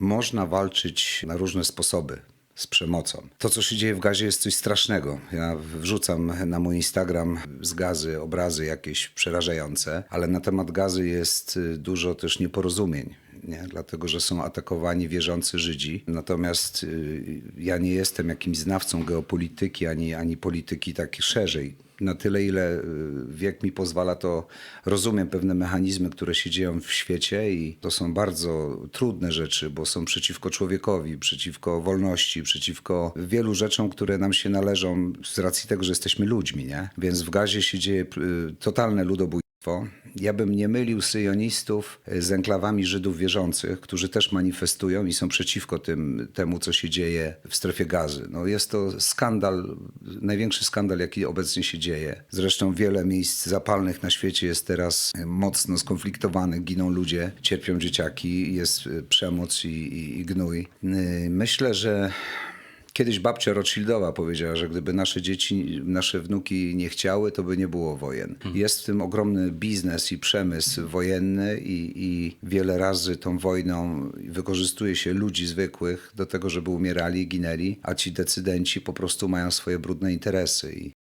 Można walczyć na różne sposoby z przemocą. To, co się dzieje w gazie, jest coś strasznego. Ja wrzucam na mój Instagram z gazy obrazy jakieś przerażające, ale na temat gazy jest y, dużo też nieporozumień. Nie? Dlatego, że są atakowani wierzący Żydzi. Natomiast y, ja nie jestem jakimś znawcą geopolityki ani, ani polityki tak szerzej na tyle, ile y, wiek mi pozwala, to rozumiem pewne mechanizmy, które się dzieją w świecie i to są bardzo trudne rzeczy, bo są przeciwko człowiekowi, przeciwko wolności, przeciwko wielu rzeczom, które nam się należą z racji tego, że jesteśmy ludźmi, nie? Więc w gazie się dzieje y, totalne ludobójstwo. Ja bym nie mylił syjonistów z enklawami Żydów wierzących, którzy też manifestują i są przeciwko tym, temu, co się dzieje w strefie gazy. No jest to skandal, największy skandal, jaki obecnie się dzieje. Zresztą wiele miejsc zapalnych na świecie jest teraz mocno skonfliktowanych, giną ludzie, cierpią dzieciaki, jest przemoc i, i, i gnój. Y, Myślę, że Kiedyś babcia Rothschildowa powiedziała, że gdyby nasze dzieci, nasze wnuki nie chciały, to by nie było wojen. Jest w tym ogromny biznes i przemysł wojenny i, i wiele razy tą wojną wykorzystuje się ludzi zwykłych do tego, żeby umierali i ginęli, a ci decydenci po prostu mają swoje brudne interesy. I